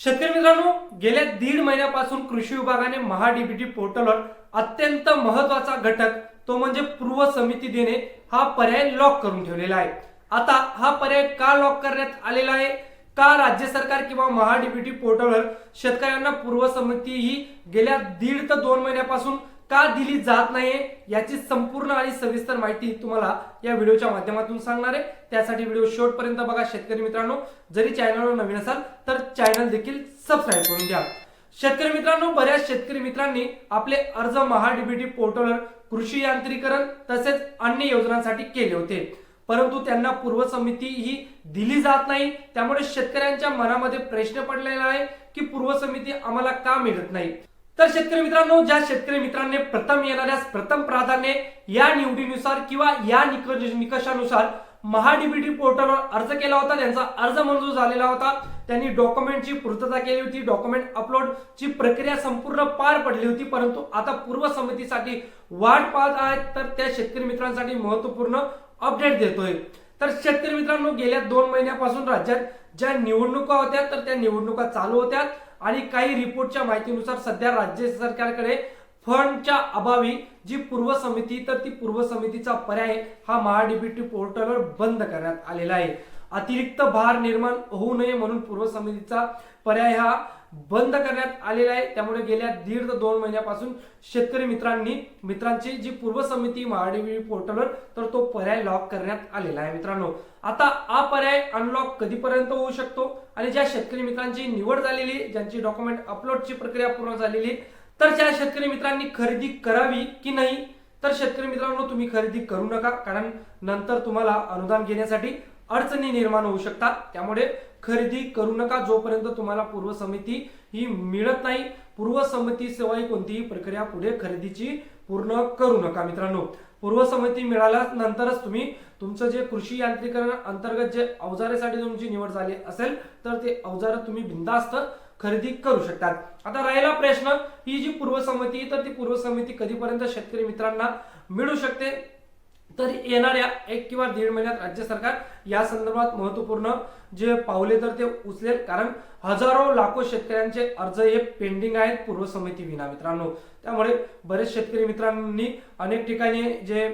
शेतकरी मित्रांनो गेल्या दीड महिन्यापासून कृषी विभागाने महाडीबीटी पोर्टलवर अत्यंत महत्त्वाचा घटक तो म्हणजे पूर्व समिती देणे हा पर्याय लॉक करून ठेवलेला आहे. आता हा पर्याय का लॉक करण्यात आलेला आहे? का राज्य सरकार किंवा महाडीबीटी पोर्टलवर शेतकऱ्यांना पूर्व समिती ही गेल्या दीड ते दोन महिन्यापासून का दिली जात नाहीये याची संपूर्ण आणि सविस्तर माहिती तुम्हाला या व्हिडिओच्या माध्यमातून सांगणार आहे. त्यासाठी व्हिडिओ शेवटपर्यंत बघा शेतकरी मित्रांनो. जरी चॅनलवर नवीन असाल तर चॅनल देखील सबस्क्राईब करून घ्या. शेतकरी मित्रांनो बऱ्याच शेतकरी मित्रांनी आपले अर्ज महाडीबीटी पोर्टलवर कृषी यांत्रिकरण तसेच अन्य योजनांसाठी केले होते. परंतु त्यांना पूर्व समिती ही दिली जात नाही. त्यामुळे शेतकऱ्यांच्या मनामध्ये प्रश्न पडलेला आहे की पूर्व समिती आम्हाला का मिळत नाही? तर शेतकरी मित्रांनो ज्या शेतकरी मित्रांनी प्रथम येणाऱ्यास प्रथम प्राधान्य या निवडीनुसार किंवा या निकष निकषानुसार महाडीबीटी पोर्टलवर अर्ज केला होता त्यांचा अर्ज मंजूर झालेला होता. त्यांनी डॉक्युमेंटची पूर्तता केली होती डॉक्युमेंट अपलोडची प्रक्रिया संपूर्ण पार पडली होती परंतु आता पूर्व समितीसाठी वाट पाहत आहेत तर त्या शेतकरी मित्रांसाठी महत्त्वपूर्ण अपडेट देतोय. तर शेतकरी मित्रांनो गेल्या दोन महिन्यापासून राज्यात ज्या निवडणुका होत्या तर त्या निवडणुका चालू होत्या. आणि काही रिपोर्टच्या माहितीनुसार सध्या राज्य सरकारकडे फंडच्या अभावी जी पूर्व समिती तर ती पूर्व समितीचा पर्याय हा महाडीबीटी पोर्टलवर बंद करण्यात आलेला आहे. अतिरिक्त भार निर्माण होऊ नये म्हणून पूर्व समितीचा पर्याय हा बंद करण्यात आलेला आहे. त्यामुळे गेल्या दीड ते दोन महिन्यापासून शेतकरी मित्रांनी मित्रांची जी पूर्व समिती महाडीबी पोर्टलवर तर तो पर्याय लॉक करण्यात आलेला आहे मित्रांनो. आता हा पर्याय अनलॉक कधीपर्यंत होऊ शकतो? आणि ज्या शेतकरी मित्रांची निवड झालेली ज्यांची डॉक्युमेंट अपलोडची प्रक्रिया पूर्ण झालेली तर त्या शेतकरी मित्रांनी खरेदी करावी की नाही? तर शेतकरी मित्रांनो तुम्ही खरेदी करू नका कारण नंतर तुम्हाला अनुदान घेण्यासाठी अडचणी निर्माण होऊ शकतात. त्यामुळे खरेदी करू नका जोपर्यंत तुम्हाला पूर्व समिती ही मिळत नाही. पूर्व समिती ही कोणतीही प्रक्रिया पुढे खरेदीची पूर्ण करू नका मित्रांनो. पूर्व समिती मिळाल्यानंतरच तुम्ही तुमचं जे कृषी यांत्रिकरण अंतर्गत जे अवजारेसाठी तुमची निवड झाली असेल तर ते अवजार तुम्ही बिंदास्त खरेदी करू शकतात. आता राहिला प्रश्न ही जी पूर्व समिती तर ती पूर्व समिती कधीपर्यंत शेतकरी मित्रांना मिळू शकते? तर येणाऱ्या एक किंवा दीड महिन्यात राज्य सरकार या संदर्भात महत्त्वपूर्ण जे पावले तर ते उचलेल. कारण हजारो लाखो शेतकऱ्यांचे अर्ज हे पेंडिंग आहेत पूर्व समिती विना मित्रांनो. त्यामुळे बरेच शेतकरी मित्रांनी अनेक ठिकाणी जे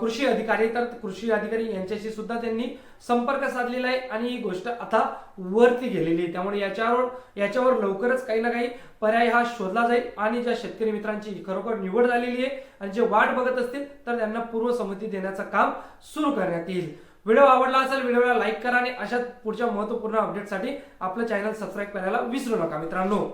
कृषी अधिकारी तर कृषी अधिकारी यांच्याशी सुद्धा त्यांनी संपर्क साधलेला आहे आणि ही गोष्ट आता वरती गेलेली आहे. त्यामुळे याच्यावर याच्यावर लवकरच काही ना काही पर्याय हा शोधला जाईल आणि ज्या शेतकरी मित्रांची खरोखर निवड झालेली आहे आणि जे वाट बघत असतील तर त्यांना पूर्व समिती देण्याचं काम सुरू करण्यात येईल. व्हिडिओ आवडला असेल व्हिडिओला लाईक करा आणि अशाच पुढच्या महत्त्वपूर्ण अपडेटसाठी आपलं चॅनल सबस्क्राईब करायला विसरू नका मित्रांनो.